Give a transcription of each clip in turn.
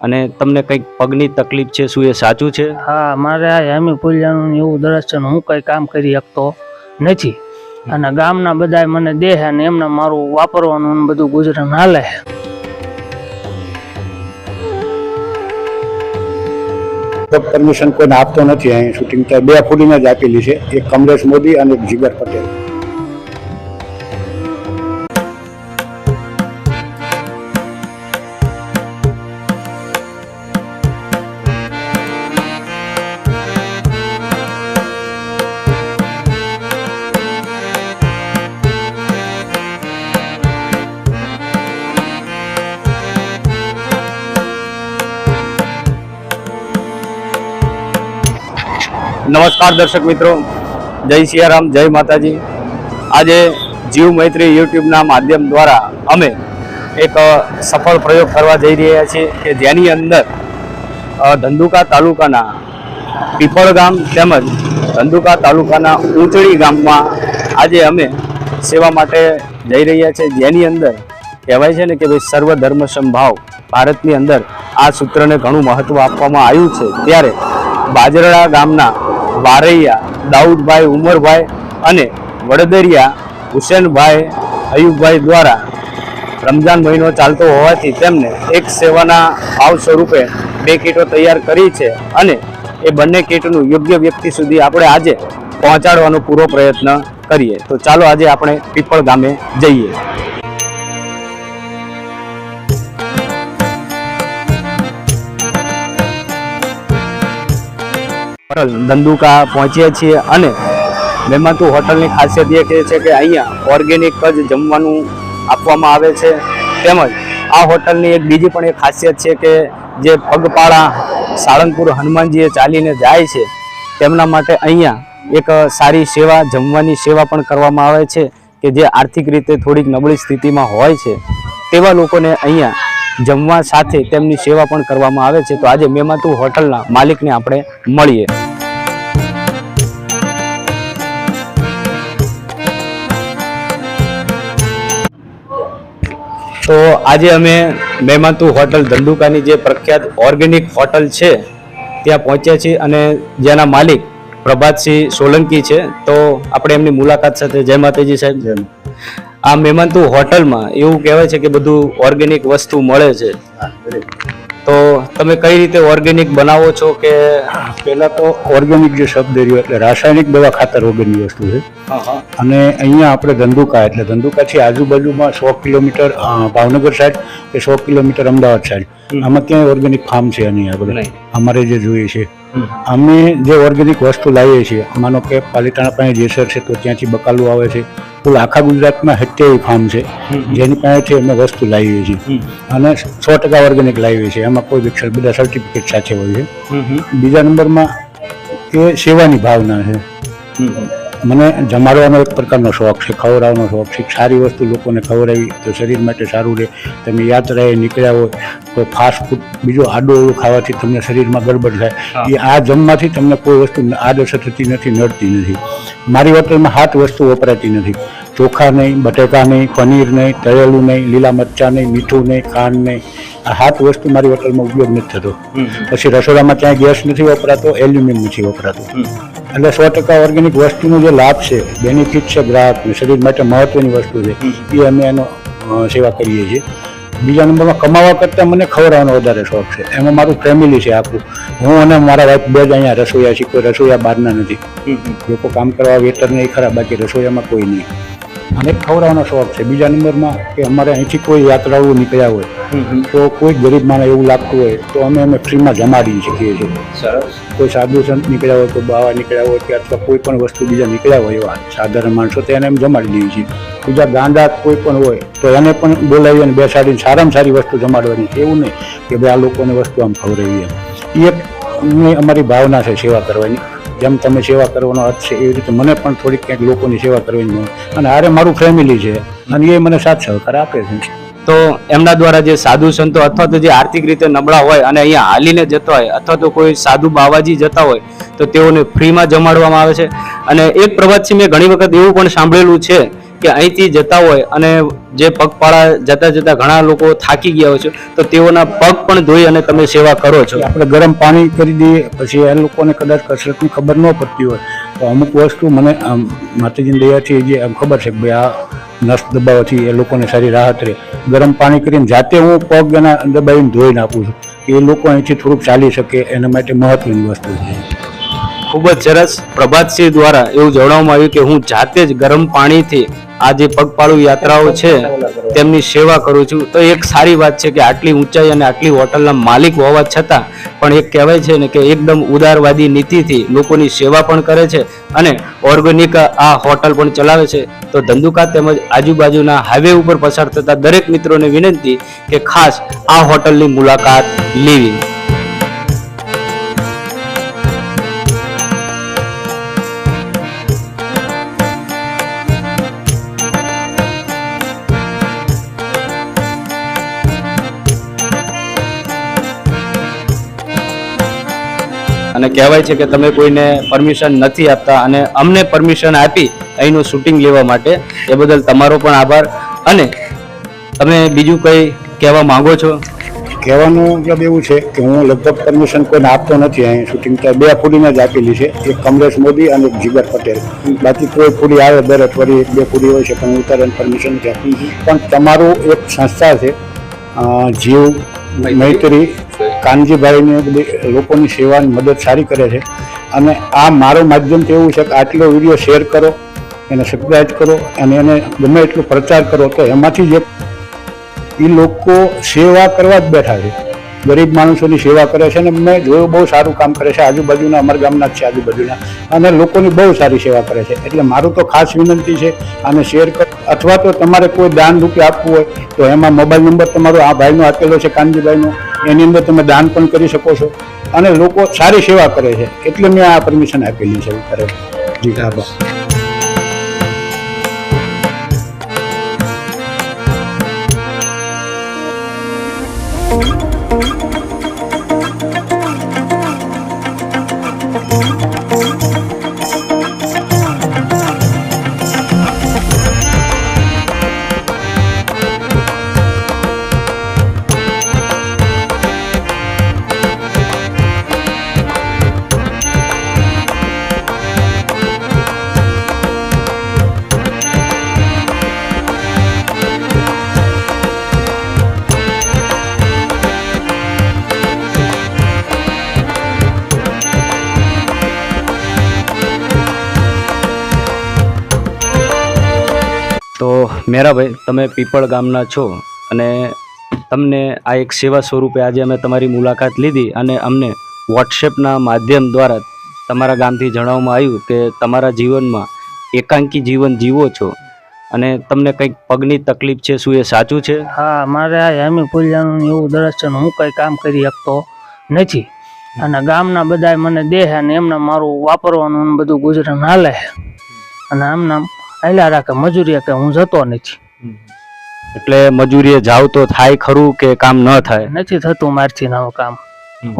અને તમને કંઈક પગની તકલીફ છે શું એ સાચું છે? હા મારે આ હેમી પુલિયાનું ને એવું દર્શન હું કઈ કામ કરી શકતો નથી. અને ગામના બધાય મને દે છે ને એમને મારું વાપરવાનું ને બધું ગુજરાન હાલે છે તો પરમિશન કોઈને આપતો નથી અહીં શૂટિંગ તો બે ફૂડીને જ આપેલી છે. એક કમલેશ મોદી અને એક જીગર પટેલ. નમસ્કાર દર્શક મિત્રો. જય સિયારામ, જય માતાજી. આજે જીવ મૈત્રી યુટ્યુબના માધ્યમ દ્વારા અમે એક સફળ પ્રયોગ કરવા જઈ રહ્યા છીએ કે જેની અંદર ધંધુકા તાલુકાના પીપળ ગામ તેમજ ધંધુકા તાલુકાના ઊંચડી ગામમાં આજે અમે સેવા માટે જઈ રહ્યા છીએ. જેની અંદર કહેવાય છે ને કે ભાઈ સર્વ ધર્મ સમભાવ ભારતની અંદર આ સૂત્રને ઘણું મહત્ત્વ આપવામાં આવ્યું છે. ત્યારે બાજરડા ગામના વારૈયા, દાઉદભાઈ, ઉમરભાઈ અને વડદરિયા, હુસેનભાઈ, અયુબભાઈ દ્વારા રમજાન મહિનો ચાલતો હોવાથી તેમને એક સેવાના ભાવ સ્વરૂપે બે કીટો તૈયાર કરી છે અને એ બંને કીટનું યોગ્ય વ્યક્તિ સુધી આપણે આજે પહોંચાડવાનો પૂરો પ્રયત્ન કરીએ. તો ચાલો આજે આપણે પીપળ ગામે જઈએ. હોટલ ધંધુકા પહોંચીએ છીએ અને મહેમાનતુ હોટલની ખાસિયત એ કહે છે કે અહીંયા ઓર્ગેનિક જ જમવાનું આપવામાં આવે છે. તેમજ આ હોટલની એક બીજી પણ એક ખાસિયત છે કે જે પગપાળા સાળંગપુર હનુમાનજીએ ચાલીને જાય છે, તેમના માટે અહીંયા એક સારી સેવા, જમવાની સેવા પણ કરવામાં આવે છે કે જે આર્થિક રીતે થોડીક નબળી સ્થિતિમાં હોય છે. તેવા લોકોને અહીંયા જમવા સાથે તેમની સેવા પણ કરવામાં આવે છે. તો આજે મેમાતુ હોટલના માલિકને આપણે મળીએ. તો આજે અમે મહેમાનતુ હોટલ ધંડુકાની જે પ્રખ્યાત ઓર્ગેનિક હોટલ છે ત્યાં પહોંચ્યા છીએ અને જેના માલિક પ્રભાતસિંહ સોલંકી છે. તો આપણે એમની મુલાકાત સાથે જય માતાજી સાહેબ. આ મહેમાનતુ હોટલમાં એવું કહેવાય છે કે બધું ઓર્ગેનિક વસ્તુ મળે છે. તો તમે કઈ રીતે ઓર્ગેનિક બનાવો છો કે પહેલા તો ઓર્ગેનિક જે શબ્દ રહ્યો એટલે રાસાયણિક દવા ખાતર વગરની વસ્તુ છે. અને અહીંયા આપણે ધંધુકા એટલે ધંધુકાથી આજુબાજુમાં સો કિલોમીટર ભાવનગર સાઈડ કે સો કિલોમીટર અમદાવાદ સાઈડ આમાં ક્યાંય ઓર્ગેનિક ફાર્મ છે નહીં. આપણે અમારે જે જોઈએ છે. અમે જે ઓર્ગેનિક વસ્તુ લાવીએ છીએ માનો કે પાલિતાણા પાસે જેસર છે તો ત્યાંથી બકાલું આવે છે. કુલ આખા ગુજરાતમાં સત્યાવી ફાર્મ છે. જેની પાસેથી અમે વસ્તુ લાવીએ છીએ. અને સો ટકા ઓર્ગેનિક લાવીએ છીએ. એમાં કોઈ વિક્ષલ બધા સર્ટિફિકેટ સાથે હોય છે. બીજા નંબરમાં એ સેવાની ભાવના છે. મને જમાડવાનો એક પ્રકારનો શોખ છે ખવડાવવાનો શોખ છે. સારી વસ્તુ લોકોને ખવડાવી તો શરીર માટે સારું રહે. તમે યાત્રાએ નીકળ્યા હોય તો ફાસ્ટ ફૂડ બીજો આડો એવું ખાવાથી તમને શરીરમાં ગડબડ થાય. એ આ જમવાથી તમને કોઈ વસ્તુ આડઅસર થતી નથી નડતી નથી. મારી હોટલમાં હાથ વસ્તુ વપરાતી નથી. ચોખા નહીં બટેકા નહીં પનીર નહીં તળેલું નહીં લીલા મરચાં નહીં મીઠું નહીં ખાંડ નહીં. આ હાથ વસ્તુ મારી હોટલમાં ઉપયોગ નથી થતો. પછી રસોડામાં ક્યાંય ગેસ નથી વપરાતો એલ્યુમિનિયમ નથી વપરાતું. એટલે સો ટકા ઓર્ગેનિક વસ્તુનો જે લાભ છે બેનિફિટ છે ગ્રાહકને શરીર માટે મહત્વની વસ્તુ છે એ અમે એનો સેવા કરીએ છીએ. બીજા નંબરમાં કમાવા કરતાં મને ખવડાવવાનો વધારે શોખ છે. એમાં મારું ફેમિલી છે આખું. હું અને મારા વાઈફ બે જ અહીંયા રસોઈયા છે કોઈ રસોઈયા બહારના નથી. લોકો કામ કરવા વેટર નહીં ખરા બાકી રસોઈયામાં કોઈ નહીં. અને ખવડાવવાનો શોખ છે. બીજા નંબરમાં કે અમારે અહીંથી કોઈ યાત્રાળુઓ નીકળ્યા હોય તો કોઈ ગરીબ માણસ એવું લાગતું હોય તો અમે અમે ફ્રીમાં જમાડી શકીએ છીએ. કોઈ સાધુ સંત નીકળ્યા હોય તો બાવા નીકળ્યા હોય કે અથવા કોઈ પણ વસ્તુ બીજા નીકળ્યા હોય એવા સાધારણ માણસો તો એને એમ જમાડી દઈએ છીએ. બીજા ગાંડા કોઈ પણ હોય તો એને પણ બોલાવી અને બેસાડીને સારામાં સારી વસ્તુ જમાડવાની એવું નહીં કે ભાઈ આ લોકોને વસ્તુ આમ ખવડાવી એમ એ એક અમારી ભાવના છે સેવા કરવાની. જેમ તમે સેવા કરવાનો અર્થ છે, એવી રીતે મને પણ થોડીક ક્યાંક લોકોની સેવા કરવાની. અને હારે મારું ફેમિલી છે, અને એ મને સાથ સહકાર આપે છે તો એમના દ્વારા જે સાધુ સંતો અથવા તો જે આર્થિક રીતે નબળા હોય અને અહીંયા હાલીને જતા હોય અથવા તો કોઈ સાધુ બાવાજી જતા હોય, તો તેઓને ફ્રીમાં જમાડવામાં આવે છે અને એક પ્રવાસથી મેં ઘણી વખત એવું પણ સાંભળેલું છે કે અહીંથી જતા હોય અને જે પગપાળા જતા જતા ઘણા લોકો થાકી ગયા હોય છે, તો તેઓના પગ પણ ધોઈ અને તમે સેવા કરો છો. આપણે ગરમ પાણી કરી દઈએ, પછી એ લોકોને કદાચ કસરતની ખબર ન પડતી હોય, તો અમુક વસ્તુ મને આમ માતાજીની દયાથી જે આમ ખબર છે ભાઈ આ નસ દબાવવાથી એ લોકોને સારી રાહત રહે. ગરમ પાણી કરીને જાતે હું પગ એના દબાવીને ધોઈ નાખું છું એ લોકો અહીંથી થોડુંક ચાલી શકે, એના માટે મહત્વની વસ્તુ છે. ખૂબ જ સરસ પ્રભાતસિંહ દ્વારા એવું જણાવવામાં આવ્યું કે હું જાતે જ ગરમ પાણીથી આ જે પગપાળુ યાત્રાઓ છે, તેમની સેવા કરું છું. તો એક સારી વાત છે કે આટલી ઊંચાઈ અને આટલી હોટલના માલિક હોવા છતાં પણ એક કહેવાય છે ને કે એકદમ ઉદારવાદી નીતિથી લોકોની સેવા પણ કરે છે અને ઓર્ગેનિક આ હોટલ પણ ચલાવે છે. તો ધંધુકા તેમજ આજુબાજુના હાઈવે ઉપર પસાર થતા દરેક મિત્રોને વિનંતી કે ખાસ આ હોટલની મુલાકાત લેવી. અને કહેવાય છે કે તમે કોઈને પરમિશન નથી આપતા અને અમને પરમિશન આપી અહીંનું શૂટિંગ લેવા માટે, એ બદલ તમારો પણ આભાર. અને તમે બીજું કંઈ કહેવા માંગો છો? કહેવાનું મતલબ એવું છે કે હું લગભગ પરમિશન કોઈને આપતો નથી અહીં શૂટિંગ તો બે ફૂડીને જ આપેલી છે. એક કમલેશ મોદી અને એક જીગર પટેલ. બાકી કોઈ ફૂડી આવે દર અઠવાડિયે બે ફૂડી હોય છે, પણ હું ઉતારવાની પરમિશન નથી આપી પણ તમારું એક સંસ્થા છે જીવ મૈત્રી કાનજીભાઈને બધી લોકોની સેવાની મદદ સારી કરે છે. અને આ મારો માધ્યમ તો એવું છે કે આટલો વીડિયો શેર કરો એને સબસ્ક્રાઈબ કરો અને એને ગમે એટલો પ્રચાર કરો તો એમાંથી જે એ લોકો સેવા કરવા જ બેઠા છે. ગરીબ માણસોની સેવા કરે છે અને મેં જોયું બહુ સારું કામ કરે છે. આજુબાજુના અમારા ગામના જ છે આજુબાજુના. અને લોકોની બહુ સારી સેવા કરે છે. એટલે મારું તો ખાસ વિનંતી છે આને શેર કર. અથવા તો તમારે કોઈ દાન રૂપે આપવું હોય, તો એમાં મોબાઈલ નંબર તમારો આ ભાઈનો આપેલો છે, કાનજીભાઈનો. એની અંદર તમે દાન પણ કરી શકો છો. અને લોકો સારી સેવા કરે છે. એટલે મેં આ પરમિશન આપેલી છે. જી, આભાર. મેરાભાઈ, તમે પીપળ ગામના છો અને તમને આ એક સેવા સ્વરૂપે આજે અમે તમારી મુલાકાત લીધી અને અમને વોટ્સએપના માધ્યમ દ્વારા તમારા ગામથી જણાવવામાં આવ્યું કે તમારા જીવનમાં એકાંકી જીવન જીવો છો અને તમને કંઈક પગની તકલીફ છે શું એ સાચું છે? હા, મારે આ હેમી ફુલિયાનું એવું દર્શન હું કંઈ કામ કરી શકતો નથી. અને ગામના બધાય મને દેહ અને એમના મારું વાપરવાનું બધું ગુજરાન હાલે. અને અને આમના હાલ્યા રાખે મજૂરી કે હું જતો નથી. એટલે મજૂરીએ જાવ તો થાય ખરું કે કામ ન થાય? નથી થતું મારથી નવું કામ.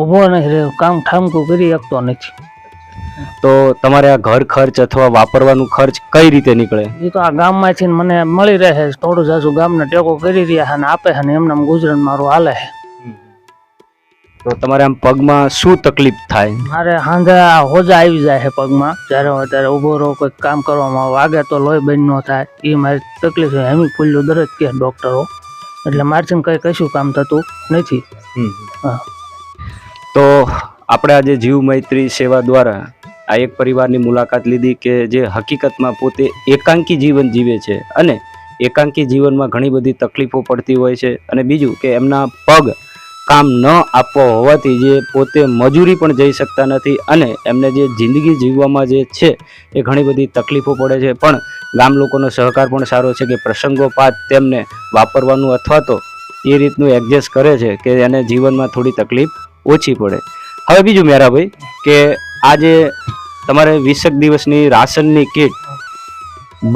ઊભો નહીં રહ્યો કામ ઠામકું કરી શકતો નથી. તો તમારે આ ઘર ખર્ચ અથવા વાપરવાનું ખર્ચ કઈ રીતે નીકળે? એ તો આ ગામમાંથી મને મળી રહે થોડું જાજુ ગામને ટેકો કરી રહ્યા છે અને આપે છે ને એમને ગુજરાન મારું હાલે છે. તો તમારે આમ પગમાં શું તકલીફ થાય? મારે આ હોજા આવી જાય છે પગમાં. જ્યારે હોય ત્યારે ઊભો રહો કોઈ કામ કરવામાં વાગે તો લોહી બંધ ન થાય. એ મારી તકલીફ છે. હેમી ફૂલ્યું દરજ કે ડૉક્ટરો. એટલે મારથી કંઈ કશું કામ થતું નથી. હા. તો આપણે આજે જીવ મૈત્રી સેવા દ્વારા આ એક પરિવારની મુલાકાત લીધી કે જે હકીકતમાં પોતે એકાંકી જીવન જીવે છે. અને એકાંકી જીવનમાં ઘણી બધી તકલીફો પડતી હોય છે. અને બીજું કે એમના પગ કામ ન આપવો હોવાથી જે પોતે મજૂરી પણ જઈ શકતા નથી અને એમને જે જિંદગી જીવવામાં જે છે એ ઘણી બધી તકલીફો પડે છે. પણ ગામ લોકોનો સહકાર પણ સારો છે કે પ્રસંગોપાત તેમને વાપરવાનું અથવા તો એ રીતનું એડજસ્ટ કરે છે કે એને જીવનમાં થોડી તકલીફ ઓછી પડે. હવે બીજું મેરાભાઈ કે આજે તમારે વીસેક દિવસની રાશનની કીટ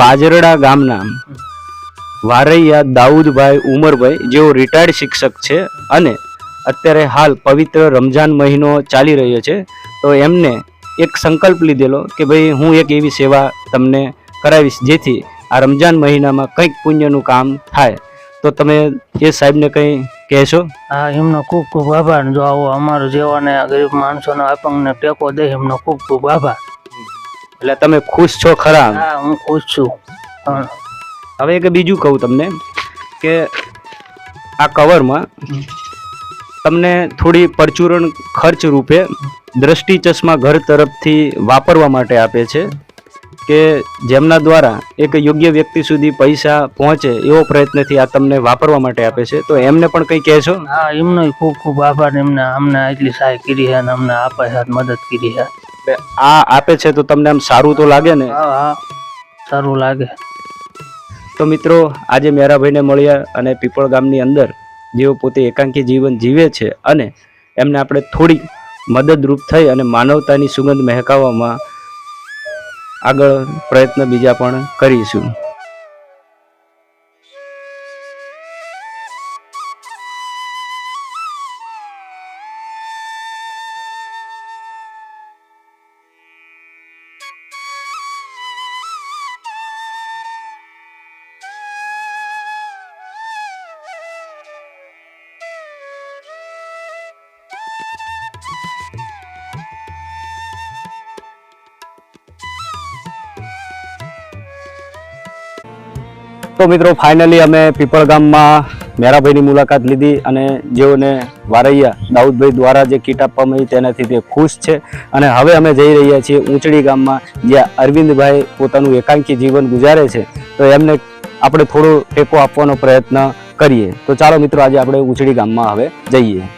બાજરડા ગામના વારૈયા દાઉદભાઈ ઉમરભાઈ, જેઓ રિટાયર્ડ શિક્ષક છે અને અત્યારે હાલ પવિત્ર રમજાન મહિનો ચાલી રહ્યો છે તો એમને એક સંકલ્પ લીધેલો કે ભાઈ હું એક એવી સેવા તમને કરાવીશ જેથી આ રમજાન મહિનામાં કંઈક પુણ્યનું કામ થાય. તો તમે એ સાહેબને કંઈ કહેશો? હા એમનો ખૂબ ખૂબ આભાર. જો આવો અમારો જેવાને ગરીબ માણસોને આપણને ટેકો દે એમનો ખૂબ ખૂબ આભાર. એટલે તમે ખુશ છો ખરા? હા હું ખુશ છું. હવે એક બીજું કહું તમને કે આ કવરમાં તમને થોડી પરચુરણ ખર્ચ રૂપે દ્રષ્ટિ ચશ્મા ઘર તરફથી વાપરવા માટે આપે છે કે જેમના દ્વારા એક યોગ્ય વ્યક્તિ સુધી પૈસા પહોંચે એવો પ્રયત્નથી આ તમને વાપરવા માટે આપે છે. તો એમને પણ કંઈ કહેશો? હા એમનો ખૂબ ખૂબ આભાર. એમને અમને એટલી સહાય કરી છે અને અમને આપે છે મદદ કરી છે. આ આપે છે તો તમને આમ સારું તો લાગે ને? હા સારું લાગે. તો મિત્રો આજે મેરાભાઈને મળ્યા અને પીપળ ગામની અંદર જેઓ પોતે એકાંકી જીવન જીવે છે અને એમને આપણે થોડી મદદરૂપ થઈ અને માનવતાની સુગંધ મહેકાવવામાં આગળ પ્રયત્ન બીજા પણ કરીશું. તો મિત્રો ફાઇનલી અમે પીપળગામમાં મેરાભાઈની મુલાકાત લીધી અને જેઓને વારૈયા દાઉદભાઈ દ્વારા જે કીટ આપવામાં આવી તેનાથી તે ખુશ છે. અને હવે અમે જઈ રહ્યા છીએ ઊંચડી ગામમાં, જ્યાં અરવિંદભાઈ પોતાનું એકાંકી જીવન ગુજારે છે. તો એમને આપણે થોડો ટેકો આપવાનો પ્રયત્ન કરીએ. તો ચાલો મિત્રો, આજે આપણે ઊંચડી ગામમાં હવે જઈએ.